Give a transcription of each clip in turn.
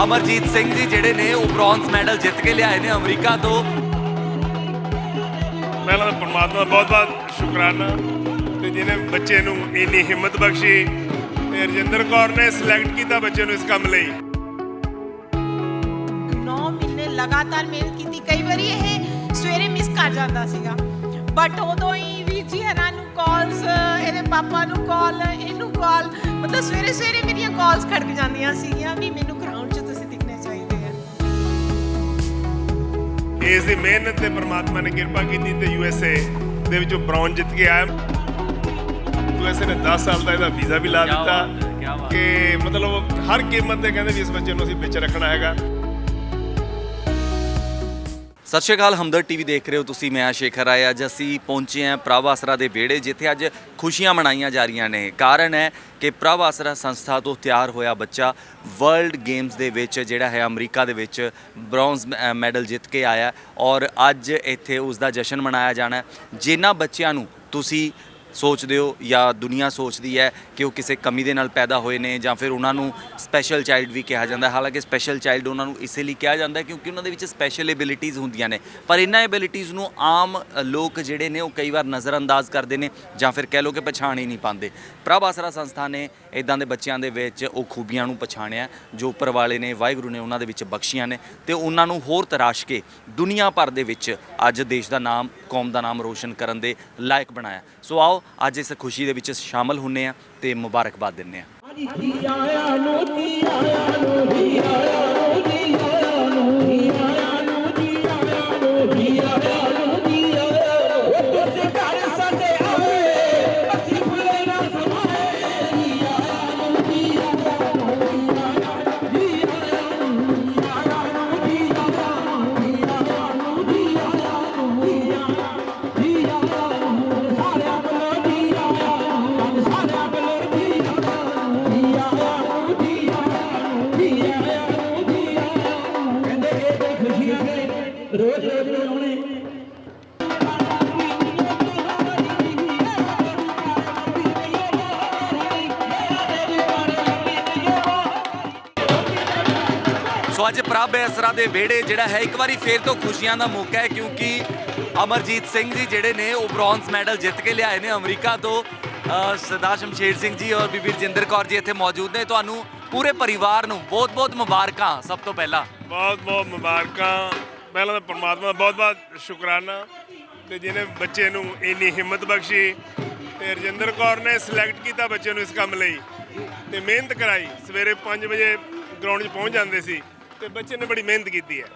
ਅਮਰਜੀਤ ਸਿੰਘ ਜੀ ਜਿਹੜੇ ਨੇ ਉਹ ਬ੍ਰੌਂਜ਼ ਮੈਡਲ ਜਿੱਤ ਕੇ ਲਿਆਏ ਨੇ ਅਮਰੀਕਾ ਤੋਂ। ਪਹਿਲਾਂ ਤਾਂ ਪਰਮਾਤਮਾ ਦਾ ਬਹੁਤ ਬਹੁਤ ਸ਼ੁਕਰਾਨਾ। ਤੇ ਜਿਹਨੇ ਬੱਚੇ ਨੂੰ ਇੰਨੀ ਹਿੰਮਤ ਬਖਸ਼ੀ ਤੇ ਰਜਿੰਦਰ ਕੌਰ ਨੇ ਸਿਲੈਕਟ ਕੀਤਾ ਬੱਚੇ ਨੂੰ ਇਸ ਕੰਮ ਲਈ। 9 ਮਹੀਨੇ ਲਗਾਤਾਰ ਮਿਹਨਤ ਕੀਤੀ। ਕਈ ਵਾਰੀ ਇਹ ਸਵੇਰੇ ਮਿਸ ਕਰ ਜਾਂਦਾ ਸੀਗਾ। ਬਟ ਉਦੋਂ ਹੀ ਵੀਰ ਜੀ ਹਰਾਂ ਨੂੰ ਕਾਲਸ ਇਹਦੇ ਪਾਪਾ ਨੂੰ ਕਾਲ ਇਹਨੂੰ ਕਾਲ ਮਤਲਬ ਸਵੇਰੇ ਸਵੇਰੇ ਮੇਰੀਆਂ ਕਾਲਸ ਖੜਕ ਜਾਂਦੀਆਂ ਸੀਗੀਆਂ ਵੀ ਮੈਨੂੰ ਇਸ ਦੀ ਮਿਹਨਤ ਤੇ ਪਰਮਾਤਮਾ ਨੇ ਕਿਰਪਾ ਕੀਤੀ ਤੇ ਯੂ ਐਸ ਏ ਦੇ ਵਿੱਚੋਂ ਬ੍ਰੌਂਜ ਜਿੱਤ ਕੇ ਆਇਆ। ਯੂ ਐਸ ਏ ਨੇ 10 ਸਾਲ ਦਾ ਇਹਦਾ ਵੀਜ਼ਾ ਵੀ ਲਾ ਦਿੱਤਾ ਕਿ ਮਤਲਬ ਹਰ ਕੀਮਤ ਤੇ ਕਹਿੰਦੇ ਵੀ ਇਸ ਬੱਚੇ ਨੂੰ ਅਸੀਂ ਵਿੱਚ ਰੱਖਣਾ ਹੈਗਾ। ਸਤਿ ਸ਼੍ਰੀ ਅਕਾਲ, ਹਮਦਰ ਟੀਵੀ ਦੇਖ ਰਹੇ ਹੋ ਤੁਸੀਂ, ਮੈਂ ਸ਼ੇਖਰ ਆਏ ਅੱਜ ਅਸੀਂ ਪਹੁੰਚੇ ਹਾਂ ਪ੍ਰਭ ਆਸਰਾ ਦੇ ਵਿਹੜੇ, ਜਿੱਥੇ ਅੱਜ ਖੁਸ਼ੀਆਂ ਮਨਾਈਆਂ ਜਾ ਰਹੀਆਂ ਨੇ। ਕਾਰਨ ਹੈ ਕਿ ਪ੍ਰਭ ਆਸਰਾ ਸੰਸਥਾ ਤੋਂ ਤਿਆਰ ਹੋਇਆ ਬੱਚਾ ਵਰਲਡ ਗੇਮਸ ਦੇ ਵਿੱਚ, ਜਿਹੜਾ ਹੈ ਅਮਰੀਕਾ ਦੇ ਵਿੱਚ ਬ੍ਰੌਂਜ਼ ਮੈਡਲ ਜਿੱਤ ਕੇ ਆਇਆ ਔਰ ਅੱਜ ਇੱਥੇ ਉਸ ਦਾ ਜਸ਼ਨ ਮਨਾਇਆ ਜਾਣਾ ਜਿਨ੍ਹਾਂ ਬੱਚਿਆਂ ਨੂੰ ਤੁਸੀਂ ਸੋਚਦੇ ਹੋ ਜਾਂ ਦੁਨੀਆ ਸੋਚਦੀ ਹੈ ਕਿ ਉਹ ਕਿਸੇ ਕਮੀ ਦੇ ਨਾਲ ਪੈਦਾ ਹੋਏ ਨੇ ਜਾਂ ਫਿਰ ਉਹਨਾਂ ਨੂੰ ਸਪੈਸ਼ਲ ਚਾਈਲਡ ਵੀ ਕਿਹਾ ਜਾਂਦਾ ਹੈ? ਹਾਲਾਂਕਿ ਸਪੈਸ਼ਲ ਚਾਈਲਡ ਉਹਨਾਂ ਨੂੰ ਇਸੇ ਲਈ ਕਿਹਾ ਜਾਂਦਾ ਹੈ ਕਿਉਂਕਿ ਉਹਨਾਂ ਦੇ ਵਿੱਚ ਸਪੈਸ਼ਲ ਐਬਿਲਿਟੀਜ਼ ਹੁੰਦੀਆਂ ਨੇ। ਪਰ ਇਹਨਾਂ ਐਬਿਲਿਟੀਜ਼ ਨੂੰ ਆਮ ਲੋਕ ਜਿਹੜੇ ਨੇ ਉਹ ਕਈ ਵਾਰ ਨਜ਼ਰਅੰਦਾਜ਼ ਕਰਦੇ ਨੇ ਜਾਂ ਫਿਰ ਕਹਿ ਲਓ ਕਿ ਪਛਾਣ ਹੀ ਨਹੀਂ ਪਾਉਂਦੇ। ਪ੍ਰਭ ਆਸਰਾ ਸੰਸਥਾ ਨੇ ਇਦਾਂ ਦੇ ਬੱਚਿਆਂ ਦੇ ਵਿੱਚ ਉਹ ਖੂਬੀਆਂ ਨੂੰ ਪਛਾਣਿਆ, ਜੋ ਉੱਪਰ ਵਾਲੇ ਨੇ, ਵਾਹਿਗੁਰੂ ਨੇ ਉਹਨਾਂ ਦੇ ਵਿੱਚ ਬਖਸ਼ੀਆਂ ਨੇ ਤੇ ਉਹਨਾਂ ਨੂੰ ਹੋਰ ਤਰਾਸ਼ ਕੇ ਦੁਨੀਆ ਭਰ ਦੇ ਵਿੱਚ ਅੱਜ ਦੇਸ਼ ਦਾ ਨਾਮ, ਕੌਮ ਦਾ ਨਾਮ ਰੋਸ਼ਨ ਕਰਨ ਦੇ ਲਾਇਕ ਬਣਾਇਆ। ਸੋ ਆਓ, ਅੱਜ ਇਸ ਖੁਸ਼ੀ ਦੇ ਵਿੱਚ ਸ਼ਾਮਲ ਹੁੰਨੇ ਆ ਤੇ ਮੁਬਾਰਕਬਾਦ ਦਿੰਨੇ ਆ। ਸੋ ਅੱਜ ਪ੍ਰਭ ਐਸਰਾ ਦੇ ਵਿਹੜੇ ਜਿਹੜਾ ਹੈ, ਇੱਕ ਵਾਰੀ ਫੇਰ ਤੋਂ ਖੁਸ਼ੀਆਂ ਦਾ ਮੌਕਾ ਹੈ, ਕਿਉਂਕਿ ਅਮਰਜੀਤ ਸਿੰਘ ਜੀ ਜਿਹੜੇ ਨੇ, ਉਹ ਬ੍ਰੌਂਜ਼ ਮੈਡਲ ਜਿੱਤ ਕੇ ਲਿਆਏ ਨੇ ਅਮਰੀਕਾ ਤੋਂ। ਸਰਦਾਰ ਸ਼ਮਸ਼ੇਰ ਸਿੰਘ ਜੀ ਔਰ ਬੀਬੀ ਰਜਿੰਦਰ ਕੌਰ ਜੀ ਇੱਥੇ ਮੌਜੂਦ ਨੇ। ਤੁਹਾਨੂੰ ਪੂਰੇ ਪਰਿਵਾਰ ਨੂੰ ਬਹੁਤ-ਬਹੁਤ ਮੁਬਾਰਕਾਂ, ਸਭ ਤੋਂ ਪਹਿਲਾਂ। ਬਹੁਤ ਬਹੁਤ ਮੁਬਾਰਕਾਂ। ਪਹਿਲਾਂ ਤਾਂ ਪਰਮਾਤਮਾ ਦਾ ਬਹੁਤ ਬਹੁਤ ਸ਼ੁਕਰਾਨਾ ਤੇ ਜਿਹਨੇ ਬੱਚੇ ਨੂੰ ਇੰਨੀ ਹਿੰਮਤ ਬਖਸ਼ੀ ਤੇ ਰਜਿੰਦਰ ਕੌਰ ਨੇ ਸਿਲੈਕਟ ਕੀਤਾ ਬੱਚੇ ਨੂੰ ਇਸ ਕੰਮ ਲਈ ਤੇ ਮਿਹਨਤ ਕਰਾਈ। ਸਵੇਰੇ 5 ਵਜੇ ਗਰਾਊਂਡ 'ਚ ਪਹੁੰਚ ਜਾਂਦੇ ਸੀ। ਤੇ ਬੱਚੇ ਨੇ ਬੜੀ ਮਿਹਨਤ ਕੀਤੀ ਹੈ।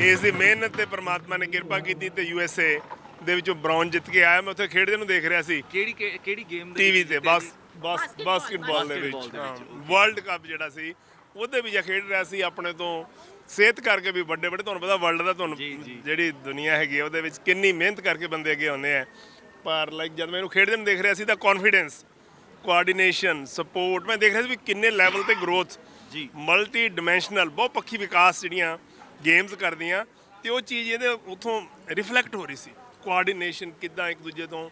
ਇਸ ਦੀ ਮਿਹਨਤ ਤੇ ਪਰਮਾਤਮਾ ਨੇ ਕਿਰਪਾ ਕੀਤੀ ਤੇ ਯੂ ਐਸ ਏ ਦੇ ਵਿੱਚੋਂ ਬ੍ਰੌਂਜ ਜਿੱਤ ਕੇ ਆਇਆ। ਮੈਂ ਉੱਥੇ ਖੇਡਦੇ ਨੂੰ ਦੇਖ ਰਿਹਾ ਸੀ। ਕਿਹੜੀ ਕਿਹੜੀ ਗੇਮ ਟੀਵੀ ਤੇ ਬਸ ਬਸ ਬਾਸਕਟਬਾਲ ਦੇ ਵਿੱਚ ਦੇ ਵਰਲਡ ਕੱਪ ਜਿਹੜਾ ਸੀ ਉਹਦੇ ਵਿੱਚ ਖੇਡ ਰਿਹਾ ਸੀ ਆਪਣੇ ਤੋਂ। ਸਿਹਤ ਕਰਕੇ ਵੀ ਵੱਡੇ ਵੱਡੇ ਤੁਹਾਨੂੰ ਪਤਾ ਵਰਲਡ ਦਾ ਤੁਹਾਨੂੰ ਜੀ, ਜੀ। ਜਿਹੜੀ ਦੁਨੀਆ ਹੈਗੀ ਆ, ਉਹਦੇ ਵਿੱਚ ਕਿੰਨੀ ਮਿਹਨਤ ਕਰਕੇ ਬੰਦੇ ਅੱਗੇ ਆਉਂਦੇ ਆ। ਪਰ ਲਾਈਕ ਜਦ ਮੈਂ ਇਹਨੂੰ ਖੇਡਦੇ ਨੂੰ ਦੇਖ ਰਿਹਾ ਸੀ ਤਾਂ ਕੌਨਫੀਡੈਂਸ ਕੋਆਰਡੀਨੇਸ਼ਨ ਸਪੋਰਟ ਮੈਂ ਦੇਖ ਰਿਹਾ ਸੀ ਵੀ ਕਿੰਨੇ ਲੈਵਲ ਤੇ ਗਰੋਥ ਜੀ। ਮਲਟੀ ਡਿਮੈਂਸ਼ਨਲ ਬਹੁਤ ਪੱਖੀ ਵਿਕਾਸ ਜਿਹੜੀਆਂ ਗੇਮਸ ਕਰਦੀਆਂ ਤੇ ਉਹ ਚੀਜ਼ ਇਹਦੇ ਉਥੋਂ ਰਿਫਲੈਕਟ ਹੋ ਰਹੀ ਸੀ। ਕੋਆਰਡੀਨੇਸ਼ਨ ਕਿੱਦਾਂ ਇੱਕ ਦੂਜੇ ਤੋਂ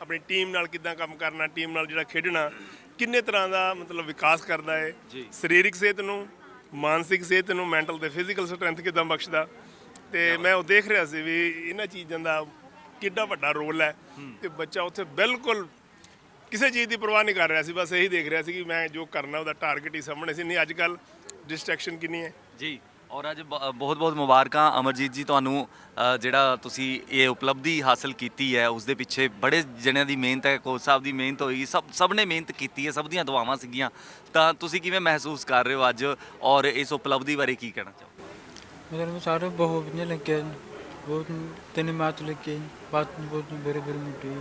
ਆਪਣੀ ਟੀਮ ਨਾਲ ਕਿੱਦਾਂ ਕੰਮ ਕਰਨਾ ਟੀਮ ਨਾਲ ਜਿਹੜਾ ਖੇਡਣਾ ਕਿੰਨੇ ਤਰ੍ਹਾਂ ਦਾ ਮਤਲਬ ਵਿਕਾਸ ਕਰਦਾ ਹੈ ਜੀ। ਸਰੀਰਕ ਸਿਹਤ ਨੂੰ ਮਾਨਸਿਕ ਸਿਹਤ ਨੂੰ ਮੈਂਟਲ ਤੇ ਫਿਜ਼ੀਕਲ ਸਟਰੈਂਥ ਕਿੱਦਾਂ ਬਖਸ਼ਦਾ। ਤੇ ਮੈਂ ਉਹ ਦੇਖ ਰਿਹਾ ਸੀ ਵੀ ਇਹਨਾਂ ਚੀਜ਼ਾਂ ਦਾ ਕਿੱਡਾ ਵੱਡਾ ਰੋਲ ਹੈ। ਤੇ ਬੱਚਾ ਉੱਥੇ ਬਿਲਕੁਲ ਕਿਸੇ ਚੀਜ਼ ਦੀ ਪਰਵਾਹ ਨਹੀਂ ਕਰ ਰਿਹਾ ਸੀ ਬਸ ਇਹੀ ਦੇਖ ਰਿਹਾ ਸੀ ਕਿ ਮੈਂ ਜੋ ਕਰਨਾ ਉਹਦਾ ਟਾਰਗੇਟ ਹੀ ਸਾਹਮਣੇ ਸੀ। ਨਹੀਂ ਅੱਜ ਕੱਲ ਡਿਸਟਰੈਕਸ਼ਨ ਕਿੰਨੀ ਹੈ? ਜੀ ਔਰ ਅੱਜ ਬਹੁਤ ਬਹੁਤ ਮੁਬਾਰਕਾਂ। ਅਮਰਜੀਤ ਜੀ ਤੁਹਾਨੂੰ ਜਿਹੜਾ ਤੁਸੀਂ ਇਹ ਉਪਲਬਧੀ ਹਾਸਲ ਕੀਤੀ ਹੈ ਉਸ ਦੇ ਪਿੱਛੇ ਬੜੇ ਜਣਿਆਂ ਦੀ ਮਿਹਨਤ ਹੈ ਕੋਚ ਸਾਹਿਬ ਦੀ ਮਿਹਨਤ ਹੋਈ ਸਭ ਸਭ ਨੇ ਮਿਹਨਤ ਕੀਤੀ ਹੈ ਸਭ ਦੀਆਂ ਦੁਆਵਾਂ ਸੀਗੀਆਂ। ਤਾਂ ਤੁਸੀਂ ਕਿਵੇਂ ਮਹਿਸੂਸ ਕਰ ਰਹੇ ਹੋ ਅੱਜ ਔਰ ਇਸ ਉਪਲਬਧੀ ਬਾਰੇ ਕੀ ਕਹਿਣਾ ਚਾਹੋ ਮਤਲਬ ਸਾਰੇ ਬਹੁਤ ਵਧੀਆ ਲੱਗਿਆ। ਬਹੁਤ ਤਿੰਨ ਮੈਚ ਲੱਗੇ। ਬਾਤ ਬਹੁਤ ਬੜੇ ਬੜੇ ਮੁੱਦੇ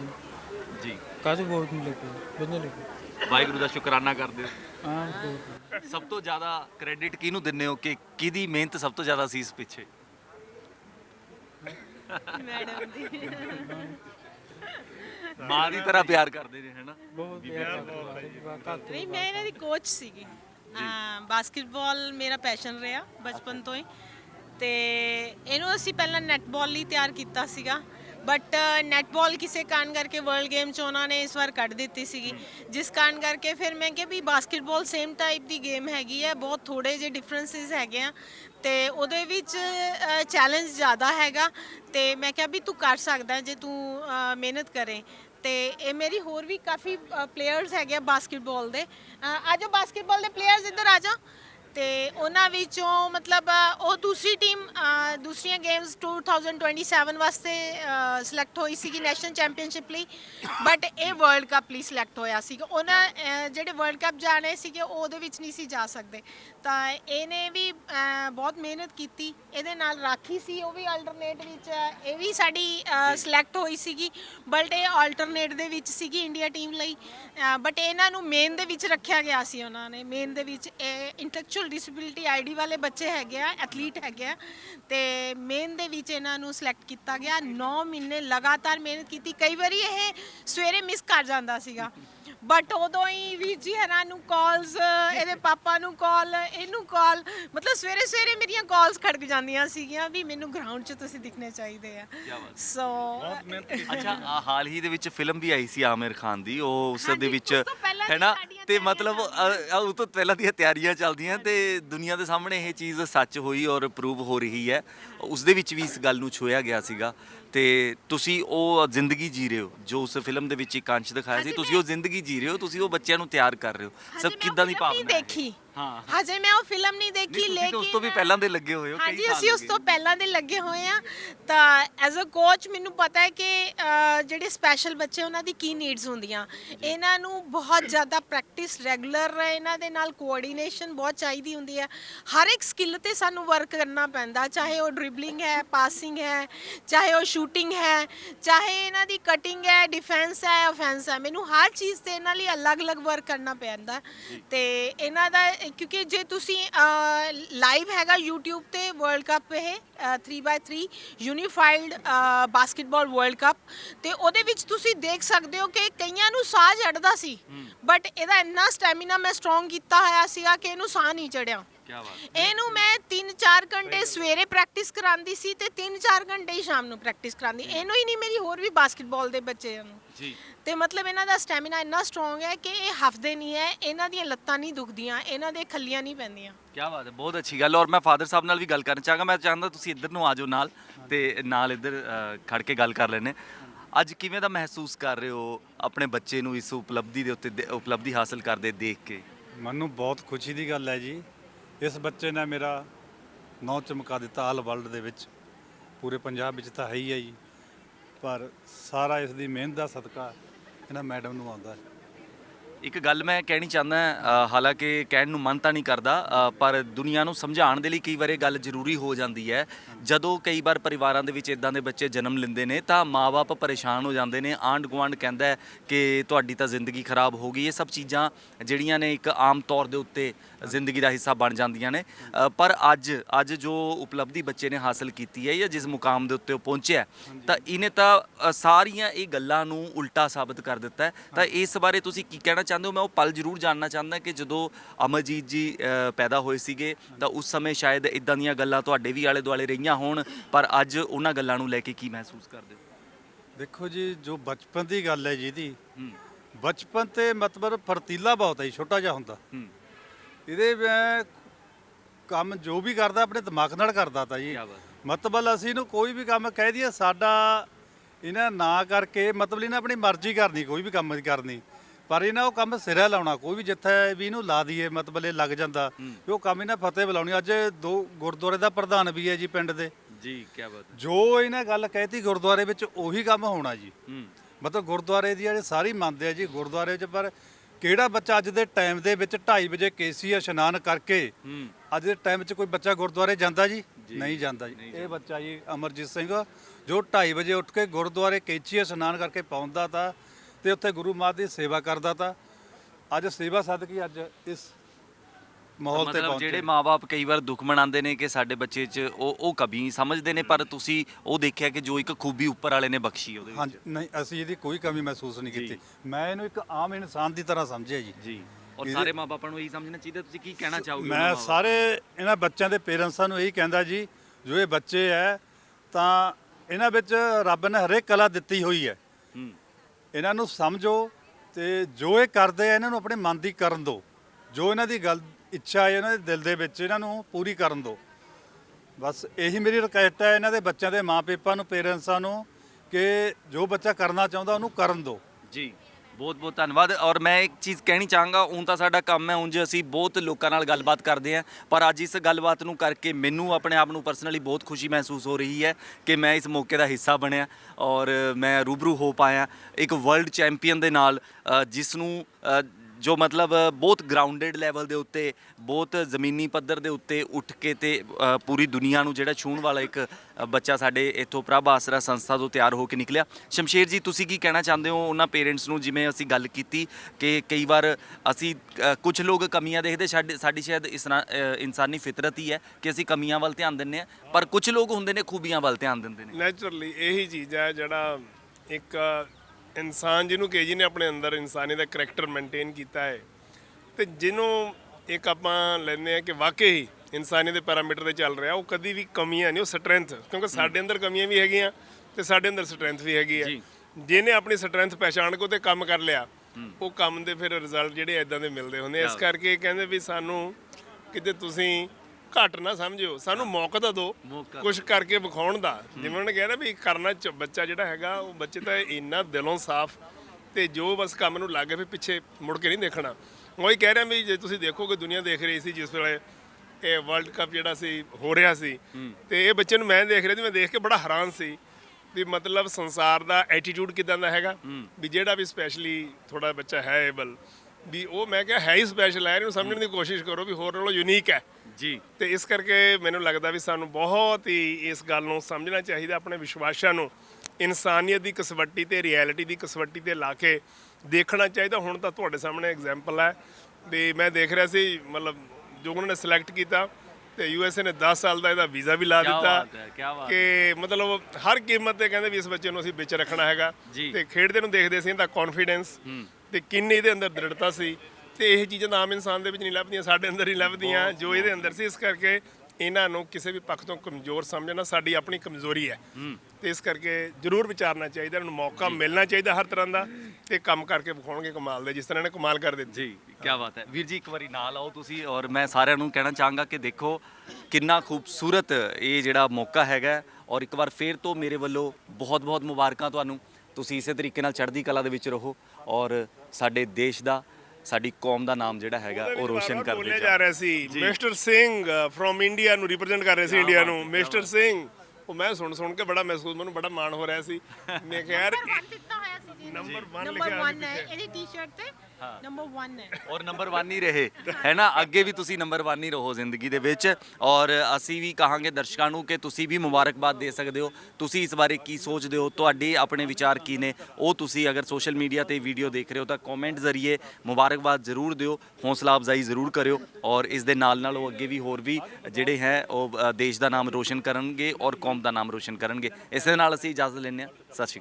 ਜੀ। ਕਾਹਦੇ ਬਹੁਤ ਨਹੀਂ ਲੱਗੇ ਵਧੀਆ ਲੱਗੇ ਵਾਹਿਗੁਰੂ ਦਾ ਸ਼ੁਕਰਾਨਾ ਕਰਦੇ ਹੋ। ਹਾਂ ਬਹੁਤ ਸਭ ਤੋਂ ਜ਼ਿਆਦਾ ਕ੍ਰੈਡਿਟ ਕਿਹਨੂੰ ਦਿੰਦੇ ਹੋ ਕਿ ਕਿਹਦੀ ਮਿਹਨਤ ਸਭ ਤੋਂ ਜ਼ਿਆਦਾ ਸੀ ਇਸ ਪਿੱਛੇ? ਮੈਡਮ ਦੀ। ਮਾਂ ਦੀ ਤਰ੍ਹਾਂ ਪਿਆਰ ਕਰਦੇ ਨੇ ਹੈਨਾ? ਬਹੁਤ ਪਿਆਰ ਕਰਦਾ ਨਹੀਂ ਮੈਂ ਇਹਨਾਂ ਦੀ ਕੋਚ ਸੀਗੀ। ਬਾਸਕਟਬਾਲ ਮੇਰਾ ਪੈਸ਼ਨ ਰਿਹਾ ਬਚਪਨ ਤੋਂ ਹੀ। ਤੇ ਇਹਨੂੰ ਅਸੀਂ ਪਹਿਲਾਂ ਨੈਟਬਾਲ ਲਈ ਤਿਆਰ ਕੀਤਾ ਸੀਗਾ। ਬਟ ਨੈਟਬਾਲ uh, ਕਿਸੇ ਕਾਰਨ ਕਰਕੇ ਵਰਲਡ ਗੇਮ 'ਚ ਉਹਨਾਂ ਨੇ ਇਸ ਵਾਰ ਕੱਢ ਦਿੱਤੀ ਸੀਗੀ। ਜਿਸ ਕਾਰਨ ਕਰਕੇ ਫਿਰ ਮੈਂ ਕਿਹਾ ਵੀ ਬਾਸਕਟਬਾਲ ਸੇਮ ਟਾਈਪ ਦੀ ਗੇਮ ਹੈਗੀ ਹੈ ਬਹੁਤ ਥੋੜੇ ਜਿਹੇ ਡਿਫਰੈਂਸਿਸ ਹੈਗੇ ਆ। ਤੇ ਉਹਦੇ ਵਿੱਚ ਚੈਲੰਜ ਜ਼ਿਆਦਾ ਹੈਗਾ। ਤੇ ਮੈਂ ਕਿਹਾ ਵੀ ਤੂੰ ਕਰ ਸਕਦਾ ਜੇ ਤੂੰ ਮਿਹਨਤ ਕਰੇ। ਤੇ ਇਹ ਮੇਰੀ ਹੋਰ ਵੀ ਕਾਫੀ ਪਲੇਅਰਸ ਹੈਗੇ ਆ ਬਾਸਕਟਬਾਲ ਦੇ। ਅ, ਆ ਜਾਓ ਬਾਸਕਟਬਾਲ ਦੇ ਪਲੇਅਰਸ ਇੱਧਰ ਆ ਜਾਓ। ਤੇ ਉਹਨਾਂ ਵਿੱਚੋਂ ਮਤਲਬ ਉਹ ਦੂਸਰੀ ਟੀਮ ਦੂਸਰੀਆਂ ਗੇਮਸ 2027 ਵਾਸਤੇ ਸਿਲੈਕਟ ਹੋਈ ਸੀਗੀ ਨੈਸ਼ਨਲ ਚੈਂਪੀਅਨਸ਼ਿਪ ਲਈ ਬਟ ਇਹ ਵਰਲਡ ਕੱਪ ਲਈ ਸਿਲੈਕਟ ਹੋਇਆ ਸੀਗਾ। ਉਹਨਾਂ ਜਿਹੜੇ ਵਰਲਡ ਕੱਪ ਜਾਣੇ ਸੀਗੇ, ਉਹ ਉਹਦੇ ਵਿੱਚ ਨਹੀਂ ਸੀ ਜਾ ਸਕਦੇ। ਤਾਂ ਇਹਨੇ ਵੀ ਬਹੁਤ ਮਿਹਨਤ ਕੀਤੀ। ਇਹਦੇ ਨਾਲ ਰਾਖੀ ਸੀ, ਉਹ ਵੀ ਆਲਟਰਨੇਟ ਵਿੱਚ ਇਹ ਵੀ ਸਾਡੀ ਸਿਲੈਕਟ ਹੋਈ ਸੀਗੀ ਬਟ ਇਹ ਆਲਟਰਨੇਟ ਦੇ ਵਿੱਚ ਸੀਗੀ ਇੰਡੀਆ ਟੀਮ ਲਈ। ਬਟ ਇਹਨਾਂ ਨੂੰ ਮੇਨ ਦੇ ਵਿੱਚ ਰੱਖਿਆ ਗਿਆ ਸੀ ਉਹਨਾਂ ਨੇ। ਮੇਨ ਦੇ ਵਿੱਚ ਇਹ ਇੰਟੈਲੈਕਚੁਅਲ ਡਿਸੇਬਿਲਿਟੀ ਆਈਡੀ ਵਾਲੇ ਬੱਚੇ ਹੈਗੇ ਆ ਐਥਲੀਟ ਹੈਗੇ ਆ, ਤੇ ਮੇਨ ਦੇ ਵਿੱਚ ਇਹਨਾਂ ਨੂੰ ਸਿਲੈਕਟ ਕੀਤਾ ਗਿਆ। 9 ਮਹੀਨੇ ਲਗਾਤਾਰ ਮਿਹਨਤ ਕੀਤੀ। ਕਈ ਵਾਰੀ ਇਹ ਸਵੇਰੇ ਮਿਸ ਕਰ ਜਾਂਦਾ ਸੀਗਾ। ਬਟ ਉਦੋਂ ਹੀ ਵੀਰ ਜੀ ਹਰਾਂ ਨੂੰ ਕਾਲਸ ਇਹਦੇ ਪਾਪਾ ਨੂੰ ਕਾਲ ਇਹਨੂੰ ਕਾਲ ਮਤਲਬ ਸਵੇਰੇ ਸਵੇਰੇ ਮੇਰੀਆਂ ਕਾਲਸ ਖੜਕ ਜਾਂਦੀਆਂ ਸੀਗੀਆਂ ਵੀ ਮੈਨੂੰ ਗਰਾਊਂਡ 'ਚ ਤੁਸੀਂ ਦਿਖਣੇ ਚਾਹੀਦੇ ਆ। ਸੋ ਅੱਛਾ ਆ ਹਾਲ ਹੀ ਦੇ ਵਿੱਚ ਫਿਲਮ ਵੀ ਆਈ ਸੀ ਆਮਿਰ ਖਾਨ ਦੀ ਉਹ ਉਸ ਦੇ ਵਿੱਚ ਉਸ ਤੋਂ ਮਤਲਬ ਉਸ ਤੋਂ ਪਹਿਲਾਂ ਦੀਆਂ ਤਿਆਰੀਆਂ ਚੱਲਦੀਆਂ ਤੇ ਦੁਨੀਆ ਦੇ ਸਾਹਮਣੇ ਇਹ ਚੀਜ਼ ਸੱਚ ਹੋਈ ਔਰ ਪ੍ਰੂਵ ਹੋ ਰਹੀ ਹੈ। ਉਸ ਦੇ ਵਿੱਚ ਵੀ ਇਸ ਗੱਲ ਨੂੰ ਛੋਇਆ ਗਿਆ ਸੀਗਾ ਤੇ ਤੁਸੀਂ ਉਹ ਜ਼ਿੰਦਗੀ ਜੀ ਰਹੇ ਹੋ ਜੋ ਉਸ ਫਿਲਮ ਦੇ ਵਿੱਚ ਇੱਕ ਅੰਸ਼ ਦਿਖਾਇਆ ਸੀ ਤੁਸੀਂ ਉਹ ਜ਼ਿੰਦਗੀ ਜੀ ਰਹੇ ਹੋ? ਤੁਸੀਂ ਉਹ ਬੱਚਿਆਂ ਨੂੰ ਤਿਆਰ ਕਰ ਰਹੇ ਹੋ। ਸਭ ਕਿੱਦਾਂ ਦੀ ਭਾਵਨਾ ਹੈ? ਦੇਖੀ। ਹਾਂ। ਹਜੇ ਮੈਂ ਉਹ ਫਿਲਮ ਨਹੀਂ ਦੇਖੀ ਤੁਸੀਂ ਤਾਂ ਉਸ ਤੋਂ ਵੀ ਲੇਕਿਨ ਪਹਿਲਾਂ ਦੇ ਲੱਗੇ ਹੋਏ ਹੋ ਕਈ ਹਾਂਜੀ ਸਾਲ ਅਸੀਂ ਉਸ। ਤੋਂ ਪਹਿਲਾਂ ਦੇ ਲੱਗੇ ਹੋਏ ਆ ਤਾਂ ਐਜ਼ ਅ ਕੋਚ ਮੈਨੂੰ ਪਤਾ ਹੈ ਕਿ ਅ, ਜਿਹੜੇ ਸਪੈਸ਼ਲ ਬੱਚੇ ਉਹਨਾਂ ਦੀ ਕੀ ਨੀਡਸ ਹੁੰਦੀਆਂ। ਇਹਨਾਂ ਨੂੰ ਬਹੁਤ ਜ਼ਿਆਦਾ ਪ੍ਰੈਕਟਿਸ ਰੈਗੂਲਰ ਇਹਨਾਂ ਦੇ ਨਾਲ ਕੋਆਰਡੀਨੇਸ਼ਨ ਬਹੁਤ ਚਾਹੀਦੀ ਹੁੰਦੀ ਹੈ। ਹਰ ਇੱਕ ਸਕਿੱਲ ਤੇ ਸਾਨੂੰ ਵਰਕ ਕਰਨਾ ਪੈਂਦਾ ਚਾਹੇ ਉਹ ਡ੍ਰਿਬਲਿੰਗ ਹੈ ਪਾਸਿੰਗ ਹੈ ਚਾਹੇ ਉਹ ਸ਼ੂਟਿੰਗ ਹੈ ਚਾਹੇ ਇਹਨਾਂ ਦੀ ਕਟਿੰਗ ਹੈ ਡਿਫੈਂਸ ਹੈ ਆਫੈਂਸ ਹੈ। ਮੈਨੂੰ ਹਰ ਚੀਜ਼ ਤੇ ਇਹਨਾਂ ਲਈ ਅਲੱਗ-ਅਲੱਗ ਵਰਕ ਕਰਨਾ ਪੈਂਦਾ। ਤੇ ਇਹਨਾਂ ਦਾ ਕਿਉਂਕਿ ਜੇ ਤੁਸੀਂ ਲਾਈਵ ਹੈਗਾ YouTube ਤੇ ਵਰਲਡ ਕੱਪ ਇਹ 3x3 unified basketball world cup ਤੇ ਉਹਦੇ ਵਿੱਚ ਤੁਸੀਂ ਦੇਖ ਸਕਦੇ ਹੋ ਕਿ ਕਈਆਂ ਨੂੰ ਸਾਹ ਚੜਦਾ ਸੀ ਬਟ ਇਹਦਾ ਇੰਨਾ ਸਟੈਮਿਨਾ ਮੈਂ ਸਟਰੋਂਗ ਕੀਤਾ ਹੋਇਆ ਸੀਗਾ ਕਿ ਇਹਨੂੰ ਸਾਹ ਨਹੀਂ ਚੜਿਆ ਬਾਤ ਇਹਨੂੰ ਮੈਂ 3-4 ਘੰਟੇ ਸਵੇਰੇ ਪ੍ਰੈਕਟਿਸ ਕਰਾਉਂਦੀ ਸੀ ਤੇ 3-4 ਘੰਟੇ ਹੀ ਸ਼ਾਮ ਨੂੰ ਪ੍ਰੈਕਟਿਸ ਕਰਾਉਂਦੀ ਇਹਨੂੰ ਹੀ ਨਹੀਂ ਮੇਰੀ ਹੋਰ ਵੀ ਬਾਸਕਟਬਾਲ ਦੇ ਬੱਚਿਆਂ ਨੂੰ। ਜੀ। ਤੇ ਮਤਲਬ ਇਹਨਾਂ ਦਾ ਸਟੈਮਿਨਾ ਇੰਨਾ ਸਟਰੋਂਗ ਹੈ ਕਿ ਇਹ ਹਫਦੇ ਨਹੀਂ ਹੈ ਇਹਨਾਂ ਦੀਆਂ ਲੱਤਾਂ ਨਹੀਂ ਦੁਖਦੀਆਂ ਇਹਨਾਂ ਦੇ ਖੱਲੀਆਂ ਨਹੀਂ ਪੈਂਦੀਆਂ। ਕੀ ਬਾਤ ਹੈ ਬਹੁਤ ਅੱਛੀ ਗੱਲ ਔਰ ਮੈਂ ਫਾਦਰ ਸਾਹਿਬ ਨਾਲ ਵੀ ਗੱਲ ਕਰਨਾ ਚਾਹਾਂਗਾ। ਮੈਂ ਚਾਹੁੰਦਾ ਤੁਸੀਂ ਇੱਧਰ ਨੂੰ ਆ ਜਾਓ ਨਾਲ ਤੇ ਨਾਲ ਇੱਧਰ ਖੜ ਕੇ ਗੱਲ ਕਰ ਲੈਨੇ ਅੱਜ ਕਿਵੇਂ ਦਾ ਮਹਿਸੂਸ ਕਰ ਰਹੇ ਹੋ ਆਪਣੇ ਬੱਚੇ ਨੂੰ ਇਸ ਉਪਲਬਧੀ ਦੇ ਉੱਤੇ ਉਪਲਬਧੀ ਹਾਸਲ ਕਰਦੇ ਦੇਖ ਕੇ? ਮੈਨੂੰ ਬਹੁਤ ਖੁਸ਼ੀ ਦੀ ਗੱਲ ਹੈ ਜੀ। ਇਸ ਬੱਚੇ ਨੇ ਮੇਰਾ ਨਾਂ ਚਮਕਾ ਦਿੱਤਾ ਆਲ ਵਰਲਡ ਦੇ ਵਿੱਚ। ਪੂਰੇ ਪੰਜਾਬ ਵਿੱਚ ਤਾਂ ਹੈ ਹੀ ਹੈ ਜੀ। ਪਰ ਸਾਰਾ ਇਸ ਦੀ ਮਿਹਨਤ ਦਾ ਸਦਕਾ ਇਹਨਾਂ ਮੈਡਮ ਨੂੰ ਆਉਂਦਾ ਹੈ। ਇੱਕ ਗੱਲ ਮੈਂ ਕਹਿਣੀ ਚਾਹੁੰਦਾ ਅ, ਹਾਲਾਂਕਿ ਕਹਿਣ ਨੂੰ ਮਨ ਤਾਂ ਨਹੀਂ ਕਰਦਾ ਅ, ਪਰ ਦੁਨੀਆ ਨੂੰ ਸਮਝਾਉਣ ਦੇ ਲਈ ਕਈ ਵਾਰ ਇਹ ਗੱਲ ਜ਼ਰੂਰੀ ਹੋ ਜਾਂਦੀ ਹੈ। ਜਦੋਂ ਕਈ ਵਾਰ ਪਰਿਵਾਰਾਂ ਦੇ ਵਿੱਚ ਇਦਾਂ ਦੇ ਬੱਚੇ ਜਨਮ ਲੈਂਦੇ ਨੇ ਤਾਂ ਮਾਪੇ ਪਰੇਸ਼ਾਨ ਹੋ ਜਾਂਦੇ ਨੇ। ਆਂਢ ਗੁਆਂਢ ਕਹਿੰਦਾ ਹੈ ਕਿ ਤੁਹਾਡੀ ਤਾਂ ਜ਼ਿੰਦਗੀ ਖਰਾਬ ਹੋ ਗਈ। ਇਹ ਸਭ ਚੀਜ਼ਾਂ ਜਿਹੜੀਆਂ ਨੇ ਇੱਕ ਆਮ ਤੌਰ ਦੇ ਉੱਤੇ ਜ਼ਿੰਦਗੀ ਦਾ ਹਿੱਸਾ ਬਣ ਜਾਂਦੀਆਂ ਨੇ। ਅ, ਪਰ ਅੱਜ ਅੱਜ ਜੋ ਉਪਲਬਧੀ ਬੱਚੇ ਨੇ ਹਾਸਲ ਕੀਤੀ ਹੈ ਜਾਂ ਜਿਸ ਮੁਕਾਮ ਦੇ ਉੱਤੇ ਉਹ ਪਹੁੰਚਿਆ ਹੈ, ਤਾਂ ਇਹਨੇ ਤਾਂ ਅ, ਸਾਰੀਆਂ ਇਹ ਗੱਲਾਂ ਨੂੰ ਉਲਟਾ ਸਾਬਤ ਕਰ ਦਿੱਤਾ ਹੈ। ਤਾਂ ਇਸ ਬਾਰੇ ਤੁਸੀਂ ਕੀ ਕਹਿਣਾ ਚਾਹੁੰਦੇ ਹੋ? ਮੈਂ ਉਹ ਪਲ ਜ਼ਰੂਰ ਜਾਣਨਾ ਚਾਹੁੰਦਾ ਕਿ ਜਦੋਂ ਅਮਰਜੀਤ ਜੀ ਪੈਦਾ ਹੋਏ ਸੀਗੇ ਤਾਂ ਉਸ ਸਮੇਂ ਸ਼ਾਇਦ ਇਦਾਂ ਦੀਆਂ ਗੱਲਾਂ ਤੁਹਾਡੇ ਵੀ ਆਲੇ ਦੁਆਲੇ ਰਹੀਆਂ ਹੋਣ ਪਰ ਅੱਜ ਉਹਨਾਂ ਗੱਲਾਂ ਨੂੰ ਲੈ ਕੇ ਕੀ ਮਹਿਸੂਸ ਕਰਦੇ ਹੋ? ਦੇਖੋ ਜੀ ਜੋ ਬਚਪਨ ਦੀ ਗੱਲ ਹੈ ਜੀ ਹੂੰ। ਬਚਪਨ ਤੇ ਮਤਲਬ ਫਰਤੀਲਾ ਬਹੁਤ ਹੈ ਛੋਟਾ ਜਿਹਾ ਹੁੰਦਾ। ਇਹਦੇ ਮੈਂ ਕੰਮ ਜੋ ਵੀ ਕਰਦਾ ਆਪਣੇ ਦਿਮਾਗ ਨਾਲ ਕਰਦਾ ਤਾ ਜੀ। ਮਤਲਬ ਅਸੀਂ ਇਹਨੂੰ ਕੋਈ ਵੀ ਕੰਮ ਕਹਿ ਦਈਏ ਸਾਡਾ ਇਹਨਾਂ ਨਾ ਕਰਕੇ ਮਤਲਬ ਇਹਨਾਂ ਆਪਣੀ ਮਰਜ਼ੀ ਕਰਨੀ ਕੋਈ ਵੀ ਕੰਮ ਕਰਨੀ। ਪਰ ਇਹਨਾਂ ਉਹ ਕੰਮ ਸਿਰਾ ਲਾਉਣਾ ਕੋਈ ਵੀ ਜਿੱਥੇ ਵੀ ਇਹਨੂੰ ਲਾ ਦਈਏ ਮਤਲਬ ਇਹ ਲੱਗ ਜਾਂਦਾ। ਵੀ ਉਹ ਕੰਮ ਇਹਨਾਂ ਫਤਿਹ ਬੁਲਾਉਣੀ। ਅੱਜ ਦੋ ਗੁਰਦੁਆਰੇ ਦਾ ਪ੍ਰਧਾਨ ਵੀ ਹੈ ਜੀ ਪਿੰਡ ਦੇ। ਜੀ ਕੀ ਬਾਤ ਹੈ। ਜੋ ਇਹਨਾਂ ਗੱਲ ਕਹਿਤੀ ਗੁਰਦੁਆਰੇ ਵਿੱਚ ਉਹੀ ਕੰਮ ਹੋਣਾ ਜੀ। ਮਤਲਬ ਗੁਰਦੁਆਰੇ ਦੀ ਜਿਹੜੇ ਸਾਰੀ ਮੰਨਦੇ ਆ ਜੀ ਗੁਰਦੁਆਰੇ 'ਚ ਪਰ ਕਿਹੜਾ ਬੱਚਾ ਅੱਜ ਦੇ ਟਾਈਮ ਦੇ ਵਿੱਚ 2:30 ਵਜੇ ਕੇਸੀ ਇਸ਼ਨਾਨ ਕਰਕੇ ਅੱਜ ਦੇ ਟਾਈਮ 'ਚ ਕੋਈ ਬੱਚਾ ਗੁਰਦੁਆਰੇ ਜਾਂਦਾ ਜੀ? ਨਹੀਂ ਜਾਂਦਾ ਜੀ। ਇਹ ਬੱਚਾ ਜੀ ਅਮਰਜੀਤ ਸਿੰਘ ਜੋ 2:30 ਵਜੇ ਉੱਠ ਕੇ ਗੁਰਦੁਆਰੇ ਕੇਚੀ ਇਸ਼ਨਾਨ ਕਰਕੇ ਪਹੁੰਚਦਾ ਤਾ ਤੇ ਉੱਥੇ ਗੁਰੂ ਮਾਤਾ ਦੀ ਸੇਵਾ ਕਰਦਾ ਤਾ ਅੱਜ ਸੇਵਾ ਸਦਕੀ ਅੱਜ ਇਸ ਮਾਹੌਲ ਤੇ ਮਤਲਬ ਪਹੁੰਚੇ। ਜਿਹੜੇ ਮਾਪੇ ਕਈ ਵਾਰ ਦੁੱਖ ਮਨਾਉਂਦੇ ਨੇ ਕਿ ਸਾਡੇ ਬੱਚੇ 'ਚ ਉਹ ਉਹ ਕਮੀ ਸਮਝਦੇ ਨੇ ਪਰ ਤੁਸੀਂ ਉਹ ਦੇਖਿਆ ਕਿ ਜੋ ਇੱਕ ਖੂਬੀ ਉੱਪਰ ਵਾਲੇ ਨੇ ਬਖਸ਼ੀ ਉਹਦੇ ਹਾਂਜੀ ਨਹੀਂ ਅਸੀਂ ਇਹਦੀ ਕੋਈ ਕਮੀ ਮਹਿਸੂਸ ਨਹੀਂ ਕੀਤੀ। ਮੈਂ ਇਹਨੂੰ ਇੱਕ ਆਮ ਇਨਸਾਨ ਦੀ ਤਰ੍ਹਾਂ ਸਮਝਿਆ ਜੀ। ਜੀ। ਔਰ ਸਾਰੇ ਮਾਪਿਆਂ ਨੂੰ ਇਹੀ ਸਮਝਣਾ ਚਾਹੀਦਾ ਤੁਸੀਂ ਕੀ ਕਹਿਣਾ ਚਾਹੋਗੇ ਉਹਨਾਂ ਮੈਂ ਮਾਂ-ਬਾਪ ਸਾਰੇ ਇਹਨਾਂ ਬੱਚਿਆਂ ਦੇ ਪੇਰੈਂਟਸਾਂ ਨੂੰ ਇਹੀ ਕਹਿੰਦਾ ਜੀ ਜੋ ਇਹ ਬੱਚੇ ਹੈ ਤਾਂ ਇਹਨਾਂ ਵਿੱਚ ਰੱਬ ਨੇ ਹਰੇਕ ਕਲਾ ਦਿੱਤੀ ਹੋਈ ਹੂੰ। ਇਹਨਾਂ ਨੂੰ ਸਮਝੋ ਤੇ ਜੋ ਇਹ ਕਰਦੇ ਆ, ਇਹਨਾਂ ਨੂੰ ਆਪਣੇ ਮਨ ਦੀ ਕਰਨ ਦਿਓ। ਜੋ ਇਹਨਾਂ ਦੀ ਗੱਲ, ਇੱਛਾ ਹੈ ਇਹਨਾਂ ਦੇ ਦਿਲ ਦੇ ਵਿੱਚ, ਇਹਨਾਂ ਨੂੰ ਪੂਰੀ ਕਰਨ ਦਿਓ। ਬਸ ਇਹੀ ਮੇਰੀ ਰਿਕਵੈਸਟ ਹੈ, ਇਹਨਾਂ ਦੇ ਬੱਚਿਆਂ ਦੇ ਮਾਪਿਆਂ ਨੂੰ, ਪੇਰੈਂਟਸਾਂ ਨੂੰ ਕਿ ਜੋ ਬੱਚਾ ਕਰਨਾ ਚਾਹੁੰਦਾ, ਉਹਨੂੰ ਕਰਨ ਦਿਓ। ਜੀ। ਬਹੁਤ ਬਹੁਤ ਧੰਨਵਾਦ। ਔਰ ਮੈਂ ਇੱਕ ਚੀਜ਼ ਕਹਿਣੀ ਚਾਹਾਂਗਾ ਹੁਣ ਤਾਂ ਸਾਡਾ ਕੰਮ ਹੈ ਉਂਝ ਅਸੀਂ ਬਹੁਤ ਲੋਕਾਂ ਨਾਲ ਗੱਲਬਾਤ ਕਰਦੇ ਹਾਂ ਪਰ ਅੱਜ ਇਸ ਗੱਲਬਾਤ ਨੂੰ ਕਰਕੇ ਮੈਨੂੰ ਆਪਣੇ ਆਪ ਨੂੰ ਪਰਸਨਲੀ ਬਹੁਤ ਖੁਸ਼ੀ ਮਹਿਸੂਸ ਹੋ ਰਹੀ ਹੈ ਕਿ ਮੈਂ ਇਸ ਮੌਕੇ ਦਾ ਹਿੱਸਾ ਬਣਿਆ ਔਰ ਮੈਂ ਰੂਬਰੂ ਹੋ ਪਾਇਆ ਇੱਕ ਵਰਲਡ ਚੈਂਪੀਅਨ ਦੇ ਨਾਲ ਅ, ਜਿਸ ਨੂੰ ਅ, ਜੋ ਮਤਲਬ ਬਹੁਤ ਗਰਾਊਂਡਡ ਲੈਵਲ ਦੇ ਉੱਤੇ ਬਹੁਤ ਜ਼ਮੀਨੀ ਪੱਧਰ ਦੇ ਉੱਤੇ ਉੱਠ ਕੇ ਤੇ ਅ, ਪੂਰੀ ਦੁਨੀਆ ਨੂੰ ਜਿਹੜਾ ਛੂਹਣ ਵਾਲਾ ਇੱਕ ਅ, ਬੱਚਾ ਸਾਡੇ ਇੱਥੋਂ ਪ੍ਰਭ ਆਸਰਾ ਸੰਸਥਾ ਤੋਂ ਤਿਆਰ ਹੋ ਕੇ ਨਿਕਲਿਆ। ਸ਼ਮਸ਼ੇਰ ਜੀ ਤੁਸੀਂ ਕੀ ਕਹਿਣਾ ਚਾਹੁੰਦੇ ਹੋ ਉਹਨਾਂ ਪੇਰੈਂਟਸ ਨੂੰ? ਜਿਵੇਂ ਅਸੀਂ ਗੱਲ ਕੀਤੀ ਕਿ ਕਈ ਵਾਰ ਅਸੀਂ ਕੁਝ ਲੋਕ ਕਮੀਆਂ ਦੇਖਦੇ ਸਾਡੇ ਸਾਡੀ ਸ਼ਾਇਦ ਇਸਨਾ- ਅ, ਇਨਸਾਨੀ ਫਿਤਰਤ ਹੀ ਹੈ ਕਿ ਅਸੀਂ ਕਮੀਆਂ ਵੱਲ ਧਿਆਨ ਦਿੰਦੇ ਹਾਂ ਪਰ ਕੁਝ ਲੋਕ ਹੁੰਦੇ ਨੇ ਖੂਬੀਆਂ ਵੱਲ ਧਿਆਨ ਦਿੰਦੇ ਨੇ। ਨੈਚੁਰਲੀ ਇਹੀ ਚੀਜ਼ ਹੈ ਜਿਹੜਾ ਇੱਕ ਇਨਸਾਨ ਜਿਹਨੂੰ ਕਿ ਜੀ ਨੇ ਆਪਣੇ ਅੰਦਰ ਇਨਸਾਨੀ ਦਾ ਕਰੈਕਟਰ ਮੇਨਟੇਨ ਕੀਤਾ ਹੈ ਤੇ ਜਿਹਨੂੰ ਇੱਕ ਆਪਾਂ ਲੈਂਦੇ ਆ ਕਿ ਵਾਕਈ ਹੀ ਇਨਸਾਨੀ ਦੇ ਪੈਰਾਮੀਟਰ ਤੇ ਚੱਲ ਰਿਹਾ ਉਹ ਕਦੀ ਵੀ ਕਮੀਆਂ ਨਹੀਂ ਉਹ ਸਟਰੈਂਥ ਕਿਉਂਕਿ ਸਾਡੇ ਅੰਦਰ ਕਮੀਆਂ ਵੀ ਹੈਗੀਆਂ ਤੇ ਸਾਡੇ ਅੰਦਰ ਸਟਰੈਂਥ ਵੀ ਹੈਗੀ ਹੈ ਜੀ। ਜਿਹਨੇ ਆਪਣੀ ਸਟਰੈਂਥ ਪਛਾਣ ਕੇ ਤੇ ਕੰਮ ਕਰ ਲਿਆ ਉਹ ਕੰਮ ਦੇ ਫਿਰ ਰਿਜ਼ਲਟ ਜਿਹੜੇ ਐਦਾਂ ਦੇ ਮਿਲਦੇ ਹੁੰਦੇ ਆ। ਇਸ ਕਰਕੇ ਕਹਿੰਦੇ ਵੀ ਸਾਨੂੰ ਕਿਤੇ ਤੁਸੀਂ ਘੱਟ ਨਾ ਸਮਝਿਓ। ਸਾਨੂੰ ਮੌਕਾ ਤਾਂ ਦਿਓ ਮੌਕਾ ਕੁਝ ਕਰਕੇ ਵਿਖਾਉਣ ਦਾ। ਜਿਵੇਂ ਉਹਨੇ ਕਿਹਾ ਨਾ ਵੀ ਕਰਨਾ ਚ- ਬੱਚਾ ਜਿਹੜਾ ਹੈਗਾ ਉਹ ਬੱਚੇ ਤਾਂ ਇੰਨਾ ਦਿਲੋਂ ਸਾਫ਼ ਤੇ ਜੋ ਬਸ ਕੰਮ ਨੂੰ ਲੱਗੇ ਫਿਰ ਪਿੱਛੇ ਮੁੜ ਕੇ ਨਹੀਂ ਦੇਖਣਾ। ਉਹ ਹੀ ਕਹਿ ਰਿਹਾ ਵੀ ਜੇ ਤੁਸੀਂ ਦੇਖੋਗੇ ਦੁਨੀਆ ਦੇਖ ਰਹੀ ਸੀ ਜਿਸ ਵੇਲੇ ਇਹ ਵਰਲਡ ਕੱਪ ਜਿਹੜਾ ਸੀ ਹੋ ਰਿਹਾ ਸੀ। ਤੇ ਇਹ ਬੱਚੇ ਨੂੰ ਮੈਂ ਦੇਖ ਰਿਹਾ ਸੀ ਮੈਂ ਦੇਖ ਕੇ ਬੜਾ ਹੈਰਾਨ ਸੀ ਵੀ ਮਤਲਬ ਸੰਸਾਰ ਦਾ ਐਟੀਟਿਊਡ ਕਿਦਾਂ ਦਾ ਹੈਗਾ। ਵੀ ਜਿਹੜਾ ਵੀ ਸਪੈਸ਼ਲੀ ਥੋੜਾ ਬੱਚਾ ਹੈ ਏਬਲ ਵੀ ਉਹ ਮੈਂ ਕਿਹਾ ਹੈ ਹੀ ਸਪੈਸ਼ਲ ਹੈ ਇਹਨੂੰ ਸਮਝਣ ਦੀ ਕੋਸ਼ਿਸ਼ ਕਰੋ ਵੀ ਹੋਰ ਨਾਲੋਂ ਯੂਨੀਕ ਹੈ। ਜੀ। ਤੇ ਇਸ ਕਰਕੇ ਮੈਨੂੰ ਲੱਗਦਾ ਵੀ ਸਾਨੂੰ ਬਹੁਤ ਹੀ ਇਸ ਗੱਲ ਨੂੰ ਸਮਝਣਾ ਚਾਹੀਦਾ ਆਪਣੇ ਵਿਸ਼ਵਾਸਾਂ ਨੂੰ। ਇਨਸਾਨੀਅਤ ਦੀ ਕਸਵੱਟੀ ਤੇ ਰਿਐਲਿਟੀ ਦੀ ਕਸਵੱਟੀ ਤੇ ਲਾ ਕੇ ਦੇਖਣਾ ਚਾਹੀਦਾ। ਹੁਣ ਤਾਂ ਤੁਹਾਡੇ ਸਾਹਮਣੇ ਐਗਜ਼ਾਮਪਲ ਹੈ ਵੀ ਮੈਂ ਦੇਖ ਰਿਹਾ ਸੀ ਮਤਲਬ ਜੋ ਉਹਨਾਂ ਨੇ ਸਿਲੈਕਟ ਕੀਤਾ ਤੇ ਯੂਐਸਏ ਨੇ 10 ਸਾਲ ਦਾ ਇਹਦਾ ਵੀਜ਼ਾ ਵੀ ਲਾ ਦਿੱਤਾ ਬਾਤ ਹੈ, ਕਿਆ ਬਾਤ ਕਿ ਮਤਲਬ ਹਰ ਕੀਮਤ ਤੇ ਕਹਿੰਦੇ ਵੀ ਇਸ ਬੱਚੇ ਨੂੰ ਅਸੀਂ ਵਿੱਚ ਰੱਖਣਾ ਹੈਗਾ। ਜੀ। ਤੇ ਖੇਡਦੇ ਨੂੰ ਦੇਖਦੇ ਸੀ ਤਾਂ ਕੌਨਫੀਡੈਂਸ ਤੇ ਕਿੰਨੀ ਇਹਦੇ ਅੰਦਰ ਦ੍ਰਿੜਤਾ ਸੀ। ਤੇ ਇਹ ਚੀਜ਼ਾਂ ਆਮ ਇਨਸਾਨ ਦੇ ਵਿੱਚ ਨਹੀਂ ਲੱਭਦੀਆਂ ਸਾਡੇ ਅੰਦਰ ਹੀ ਲੱਭਦੀਆਂ ਜੋ ਇਹਦੇ ਅੰਦਰ ਸੀ। ਇਸ ਕਰਕੇ ਇਹਨਾਂ ਨੂੰ ਕਿਸੇ ਵੀ ਪੱਖ ਤੋਂ ਕਮਜ਼ੋਰ ਸਮਝਣਾ ਸਾਡੀ ਆਪਣੀ ਕਮਜ਼ੋਰੀ ਹੈ। ਤੇ ਇਸ ਕਰਕੇ ਜ਼ਰੂਰ ਵਿਚਾਰਨਾ ਚਾਹੀਦਾ ਇਹਨਾਂ ਨੂੰ ਮੌਕਾ ਮਿਲਣਾ ਚਾਹੀਦਾ ਹਰ ਤਰ੍ਹਾਂ ਦਾ ਤੇ ਕੰਮ ਕਰਕੇ ਵਿਖਾਉਣਗੇ ਕਮਾਲ ਦੇ ਜਿਸ ਤਰ੍ਹਾਂ ਇਹਨੇ ਕਮਾਲ ਕਰ ਦਿੱਤੀ। ਜੀ ਕੀ ਬਾਤ ਹੈ। ਵੀਰ ਜੀ ਇੱਕ ਵਾਰੀ ਨਾਲ ਆਓ ਤੁਸੀਂ ਔਰ ਮੈਂ ਸਾਰਿਆਂ ਨੂੰ ਕਹਿਣਾ ਚਾਹਾਂਗਾ ਕਿ ਦੇਖੋ ਕਿੰਨਾ ਖੂਬਸੂਰਤ ਇਹ ਜਿਹੜਾ ਮੌਕਾ ਹੈਗਾ ਔਰ ਇੱਕ ਵਾਰ ਫੇਰ ਤੋਂ ਮੇਰੇ ਵੱਲੋਂ ਬਹੁਤ ਬਹੁਤ ਮੁਬਾਰਕਾਂ ਤੁਹਾਨੂੰ। ਤੁਸੀਂ ਇਸੇ ਤਰੀਕੇ ਨਾਲ ਚੜ੍ਹਦੀ ਕਲਾ ਦੇ ਵਿੱਚ ਰਹੋ ਔਰ ਸਾਡੇ ਦੇਸ਼ ਦਾ ਸਾਡੀ ਕੌਮ ਦਾ ਨਾਮ ਜਿਹੜਾ ਹੈਗਾ ਉਹ ਰੋਸ਼ਨ ਕਰਦੇ ਜਾ ਰਿਹਾ ਸੀ। ਮਿਸਟਰ ਸਿੰਘ ਫਰੋਮ ਇੰਡੀਆ ਨੂੰ ਰਿਪਰੈਜ਼ੈਂਟ ਕਰ ਰਹੇ ਸੀ ਇੰਡੀਆ ਨੂੰ। ਮਿਸਟਰ ਸਿੰਘ ਉਹ ਮੈਂ ਸੁਣ ਸੁਣ ਕੇ ਬੜਾ ਮਹਿਸੂਸ ਮੈਨੂੰ ਬੜਾ ਮਾਣ ਹੋ ਰਿਹਾ ਸੀ। ਮੈਂ ਕਿਹਾ ਯਾਰ ਨੰਬਰ 1 ਦਿੱਤਾ ਹੋਇਆ ਸੀ ਜੀ ਨੰਬਰ 1 ਨੰਬਰ ਲਿਖਿਆ 1 ਹੈ। ਇਹਦੀ ਟੀ-ਸ਼ਰਟ ਤੇ ਨੰਬਰ 1 ਹੈ। ਔਰ ਨੰਬਰ 1 ਹੀ ਰਹੇ। ਹੈ ਨਾ? ਅੱਗੇ ਵੀ ਤੁਸੀਂ ਨੰਬਰ 1 ਹੀ ਰਹੋ ਜ਼ਿੰਦਗੀ ਦੇ ਵਿੱਚ। ਔਰ ਅਸੀਂ ਵੀ ਕਹਾਂਗੇ ਦਰਸ਼ਕਾਂ ਨੂੰ ਕਿ ਤੁਸੀਂ ਵੀ ਮੁਬਾਰਕਬਾਦ ਦੇ ਸਕਦੇ ਹੋ। ਤੁਸੀਂ ਇਸ ਬਾਰੇ ਕੀ ਸੋਚਦੇ ਹੋ? ਤੁਹਾਡੇ ਆਪਣੇ ਵਿਚਾਰ ਕੀ ਨੇ? ਉਹ ਤੁਸੀਂ ਅਗਰ ਸੋਸ਼ਲ ਮੀਡੀਆ ਤੇ ਵੀਡੀਓ ਦੇਖ ਰਹੇ ਹੋ ਤਾਂ ਕਮੈਂਟ ਜ਼ਰੀਏ ਮੁਬਾਰਕਬਾਦ ਜ਼ਰੂਰ ਦਿਓ। ਹੌਸਲਾ ਅਫਜ਼ਾਈ ਜ਼ਰੂਰ ਕਰਿਓ। ਔਰ ਇਸ ਦੇ ਨਾਲ ਨਾਲ ਉਹ ਅੱਗੇ ਵੀ ਹੋਰ ਵੀ ਜਿਹੜੇ ਹੈ ਉਹ ਅ, ਦੇਸ਼ ਦਾ ਨਾਮ ਰੋਸ਼ਨ ਕਰਨਗੇ ਔਰ ਕੌਮ ਦਾ ਨਾਮ ਰੋਸ਼ਨ ਕਰਨਗੇ। ਇਸੇ ਨਾਲ ਅਸੀਂ ਇਜਾਜ਼ਤ ਲੈਂਦੇ ਹਾਂ। ਸਤਿ ਸ਼੍ਰੀ ਅਕਾਲ।